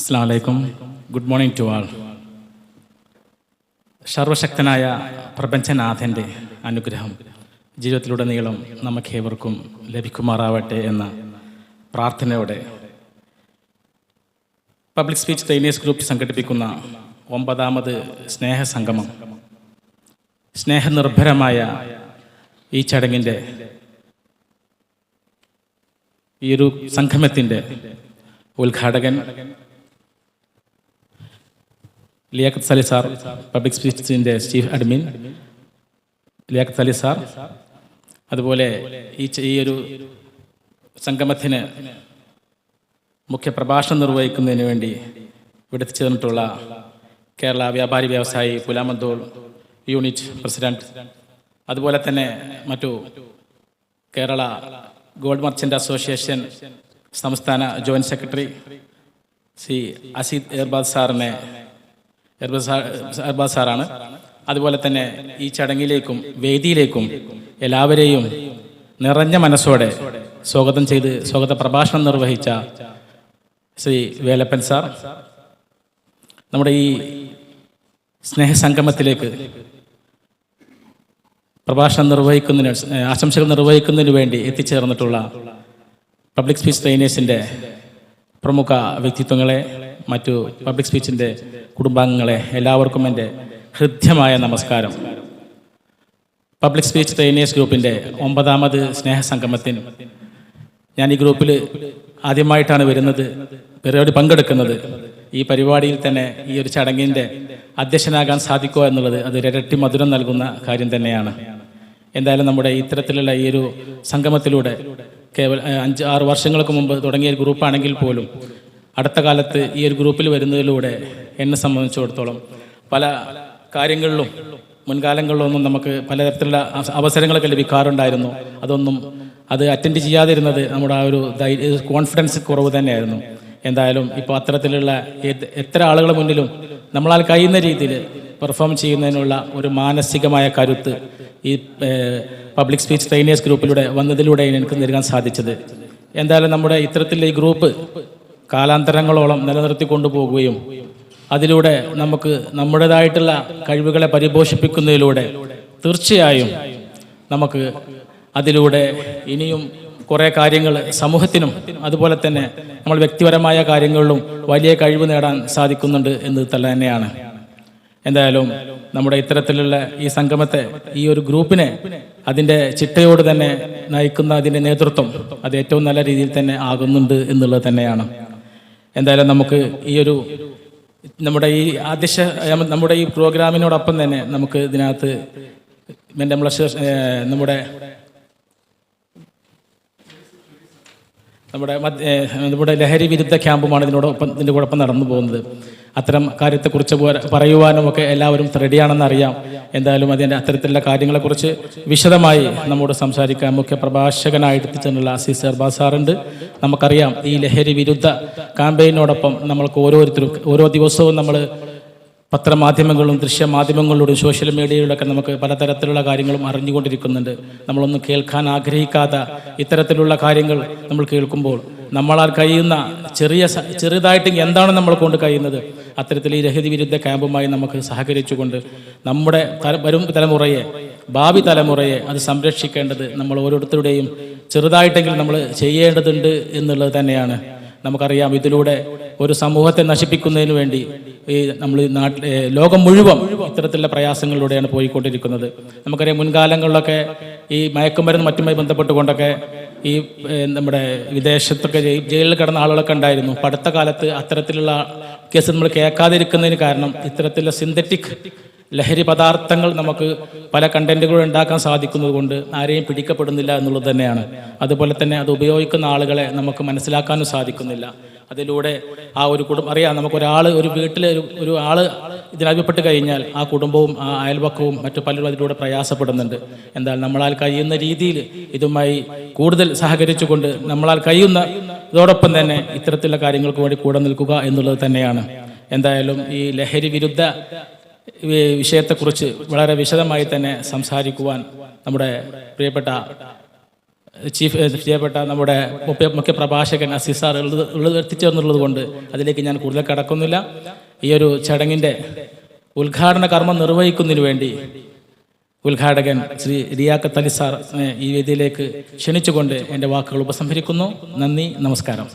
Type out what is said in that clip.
അസ്സാം വലൈക്കും good morning to ആൾ സർവശക്തനായ പ്രപഞ്ചനാഥന്റെ അനുഗ്രഹം ജീവിതത്തിലുടനീളം നമുക്കേവർക്കും ലഭിക്കുമാറാവട്ടെ എന്ന പ്രാർത്ഥനയോടെ പബ്ലിക് സ്പീച്ച് തൈനീസ് ഗ്രൂപ്പ് സംഘടിപ്പിക്കുന്ന ഒമ്പതാമത് സ്നേഹസംഗമം. സ്നേഹനിർഭരമായ ഈ ചടങ്ങിന്റെ ഈ ഒരു സംഗമത്തിന്റെ ഉദ്ഘാടകൻ Liaquat Sali sir public സ്പീച്ചിന്റെ chief admin. Liyaqath Sali sir അതുപോലെ ഈ ഒരു സംഗമത്തിന് മുഖ്യ പ്രഭാഷണം നിർവഹിക്കുന്നതിന് വേണ്ടി ഇവിടെ ചേർന്നിട്ടുള്ള കേരള വ്യാപാരി വ്യവസായി പുലാമന്തോൾ യൂണിറ്റ് പ്രസിഡന്റ് അതുപോലെ തന്നെ മറ്റു കേരള ഗോൾഡ് മർച്ചന്റ് അസോസിയേഷൻ സംസ്ഥാന joint secretary C Aseed Erbad സാറിനെ എർബാദ് സാർ സാറാണ്. അതുപോലെ തന്നെ ഈ ചടങ്ങിലേക്കും വേദിയിലേക്കും എല്ലാവരെയും നിറഞ്ഞ മനസ്സോടെ സ്വാഗതം ചെയ്ത് സ്വാഗത പ്രഭാഷണം നിർവഹിച്ച ശ്രീ വേലപ്പൻ സാർ. നമ്മുടെ ഈ സ്നേഹസംഗമത്തിലേക്ക് പ്രഭാഷണം നിർവഹിക്കുന്നതിന് ആശംസകൾ നിർവഹിക്കുന്നതിന് വേണ്ടി എത്തിച്ചേർന്നിട്ടുള്ള പബ്ലിക് സ്പീച്ച് ട്രെയിനേഴ്സിന്റെ പ്രമുഖ വ്യക്തിത്വങ്ങളെ മറ്റു പബ്ലിക് സ്പീച്ചിന്റെ കുടുംബാംഗങ്ങളെ എല്ലാവർക്കും എന്റെ ഹൃദ്യമായ നമസ്കാരം. പബ്ലിക് സ്പീച്ച് ട്രെയിനേഴ്സ് ഗ്രൂപ്പിന്റെ ഒമ്പതാമത് സ്നേഹസംഗമത്തിന് ഞാൻ ഈ ഗ്രൂപ്പിൽ ആദ്യമായിട്ടാണ് വരുന്നത് പരിപാടി പങ്കെടുക്കുന്നത്. ഈ പരിപാടിയിൽ തന്നെ ഈ ഒരു ചടങ്ങിന്റെ അധ്യക്ഷനാകാൻ സാധിക്കുക എന്നുള്ളത് അത് ഇരട്ടി മധുരം നൽകുന്ന കാര്യം തന്നെയാണ്. എന്തായാലും നമ്മുടെ ഇത്തരത്തിലുള്ള ഈ ഒരു സംഗമത്തിലൂടെ കേവല അഞ്ച് ആറ് വർഷങ്ങൾക്ക് മുമ്പ് തുടങ്ങിയ ഗ്രൂപ്പാണെങ്കിൽ പോലും അടുത്ത കാലത്ത് ഈ ഒരു ഗ്രൂപ്പിൽ വരുന്നതിലൂടെ എന്നെ സംബന്ധിച്ചിടത്തോളം പല കാര്യങ്ങളിലും മുൻകാലങ്ങളിലൊന്നും നമുക്ക് പലതരത്തിലുള്ള അവ- അവസരങ്ങളൊക്കെ ലഭിക്കാറുണ്ടായിരുന്നു. അതൊന്നും അത് അറ്റൻഡ് ചെയ്യാതിരുന്നത് നമ്മുടെ ആ ഒരു കോൺഫിഡൻസ് കുറവ് തന്നെയായിരുന്നു. എന്തായാലും ഇപ്പോൾ അത്തരത്തിലുള്ള എത്ര ആളുകളുടെ മുന്നിലും നമ്മളാൽ കഴിയുന്ന രീതിയിൽ പെർഫോം ചെയ്യുന്നതിനുള്ള ഒരു മാനസികമായ കരുത്ത് ഈ പബ്ലിക് സ്പീച്ച് ട്രെയിനേഴ്സ് ഗ്രൂപ്പിലൂടെ വന്നതിലൂടെ എനിക്ക് നൽകാൻ സാധിച്ചത്. എന്തായാലും നമ്മുടെ ഇത്തരത്തിലുള്ള ഈ ഗ്രൂപ്പ് കാലാന്തരങ്ങളോളം നിലനിർത്തി കൊണ്ടുപോകുകയും അതിലൂടെ നമുക്ക് നമ്മുടേതായിട്ടുള്ള കഴിവുകളെ പരിപോഷിപ്പിക്കുന്നതിലൂടെ തീർച്ചയായും നമുക്ക് അതിലൂടെ ഇനിയും കുറേ കാര്യങ്ങൾ സമൂഹത്തിനും അതുപോലെ തന്നെ നമ്മൾ വ്യക്തിപരമായ കാര്യങ്ങളിലും വലിയ കഴിവ് നേടാൻ സാധിക്കുന്നുണ്ട് എന്ന് തന്നെയാണ്. എന്തായാലും നമ്മുടെ ഇത്തരത്തിലുള്ള ഈ സംഗമത്തെ ഈ ഒരു ഗ്രൂപ്പിനെ അതിന്റെ ചിട്ടയോട് തന്നെ നയിക്കുന്ന അതിന്റെ നേതൃത്വം അത് ഏറ്റവും നല്ല രീതിയിൽ തന്നെ ആകുന്നുണ്ട് എന്നുള്ളത് തന്നെയാണ്. എന്തായാലും നമുക്ക് ഈ ഒരു നമ്മുടെ ഈ അധ്യക്ഷ നമ്മുടെ ഈ പ്രോഗ്രാമിനോടൊപ്പം തന്നെ നമുക്ക് ഇതിനകത്ത് നമ്മുടെ നമ്മുടെ നമ്മുടെ ലഹരി വിരുദ്ധ ക്യാമ്പുമാണ് ഇതിനോടൊപ്പം ഇതിന്റെ കൂടൊപ്പം നടന്നു പോകുന്നത്. അത്തരം കാര്യത്തെക്കുറിച്ച് പറയുവാനും ഒക്കെ എല്ലാവരും റെഡിയാണെന്ന് അറിയാം എന്തായാലും അതിന്റെ അത്തരത്തിലുള്ള കാര്യങ്ങളെക്കുറിച്ച് വിശദമായി നമ്മോട് സംസാരിക്കാൻ മുഖ്യ പ്രഭാഷകനായിട്ട് എത്തിച്ചെന്നുള്ള അസീസ് അർബാസ് സാറുണ്ട്. നമുക്കറിയാം ഈ ലഹരി വിരുദ്ധ ക്യാമ്പയിനോടൊപ്പം നമ്മൾക്ക് ഓരോരുത്തരും ഓരോ ദിവസവും നമ്മൾ പത്രമാധ്യമങ്ങളിലും ദൃശ്യമാധ്യമങ്ങളിലൂടെ സോഷ്യൽ മീഡിയയിലൂടെയൊക്കെ നമുക്ക് പലതരത്തിലുള്ള കാര്യങ്ങളും അറിഞ്ഞുകൊണ്ടിരിക്കുന്നുണ്ട്. നമ്മളൊന്നും കേൾക്കാൻ ആഗ്രഹിക്കാത്ത ഇത്തരത്തിലുള്ള കാര്യങ്ങൾ നമ്മൾ കേൾക്കുമ്പോൾ നമ്മളാൽ കഴിയുന്ന ചെറിയ ചെറുതായിട്ട് എന്താണ് നമ്മൾ കൊണ്ട് കഴിയുന്നത്? അത്തരത്തിൽ ഈ രഹിതി വിരുദ്ധ ക്യാമ്പുമായി നമുക്ക് സഹകരിച്ചുകൊണ്ട് നമ്മുടെ വരും തലമുറയെ ഭാവി തലമുറയെ അത് സംരക്ഷിക്കേണ്ടത് നമ്മൾ ഓരോരുത്തരുടെയും ചെറുതായിട്ടെങ്കിലും നമ്മൾ ചെയ്യേണ്ടതുണ്ട് എന്നുള്ളത് തന്നെയാണ്. നമുക്കറിയാം ഇതിലൂടെ ഒരു സമൂഹത്തെ നശിപ്പിക്കുന്നതിന് വേണ്ടി ഈ നമ്മൾ നാട്ടിൽ ലോകം മുഴുവൻ ഇത്തരത്തിലുള്ള പ്രയാസങ്ങളിലൂടെയാണ് പോയിക്കൊണ്ടിരിക്കുന്നത്. നമുക്കറിയാം മുൻകാലങ്ങളിലൊക്കെ ഈ മയക്കുമരുന്ന് മറ്റുമായി ബന്ധപ്പെട്ടുകൊണ്ടൊക്കെ ഈ നമ്മുടെ വിദേശത്തൊക്കെ ജയി- ജയിലിൽ കിടന്ന ആളുകളൊക്കെ ഉണ്ടായിരുന്നു. അടുത്ത കാലത്ത് അത്തരത്തിലുള്ള കേസ് നമ്മൾ കേൾക്കാതിരിക്കുന്നതിന് കാരണം ഇത്തരത്തിലുള്ള സിന്തറ്റിക് ലഹരി പദാർത്ഥങ്ങൾ നമുക്ക് പല കണ്ടന്റുകൾ ഉണ്ടാക്കാൻ സാധിക്കുന്നത് കൊണ്ട് ആരെയും പിടിക്കപ്പെടുന്നില്ല എന്നുള്ളത് തന്നെയാണ്. അതുപോലെ തന്നെ അത് ഉപയോഗിക്കുന്ന ആളുകളെ നമുക്ക് മനസ്സിലാക്കാനും സാധിക്കുന്നില്ല. അതിലൂടെ ആ ഒരു കുടുംബം അറിയാം നമുക്കൊരാൾ ഒരു വീട്ടിലെ ഒരു ഒരു ആൾ ഇതിനകപ്പെട്ട് കഴിഞ്ഞാൽ ആ കുടുംബവും ആ അയൽവക്കവും മറ്റു പലരും അതിലൂടെ പ്രയാസപ്പെടുന്നുണ്ട്. എന്നാൽ നമ്മളാൽ കഴിയുന്ന രീതിയിൽ ഇതുമായി കൂടുതൽ സഹകരിച്ചുകൊണ്ട് നമ്മളാൽ കഴിയുന്ന ഇതോടൊപ്പം തന്നെ ഇത്തരത്തിലുള്ള കാര്യങ്ങൾക്ക് വേണ്ടി കൂടെ നിൽക്കുക എന്നുള്ളത് തന്നെയാണ്. എന്തായാലും ഈ ലഹരി വിരുദ്ധ വിഷയത്തെക്കുറിച്ച് വളരെ വിശദമായി തന്നെ സംസാരിക്കുവാൻ നമ്മുടെ പ്രിയപ്പെട്ട ചീഫ് ചെയ്യപ്പെട്ട നമ്മുടെ മുഖ്യ മുഖ്യ പ്രഭാഷകൻ അസീസ് സാർ എത്തിച്ചേർന്നുള്ളത് കൊണ്ട് അതിലേക്ക് ഞാൻ കൂടുതൽ കടക്കുന്നില്ല. ഈ ഒരു ചടങ്ങിന്റെ ഉദ്ഘാടന കർമ്മം നിർവഹിക്കുന്നതിന് വേണ്ടി ഉദ്ഘാടകൻ ശ്രീ റിയാഖത്ത് അലി സാറിനെ ഈ വേദിയിലേക്ക് ക്ഷണിച്ചുകൊണ്ട് എന്റെ വാക്കുകൾ ഉപസംഹരിക്കുന്നു. നന്ദി നമസ്കാരം.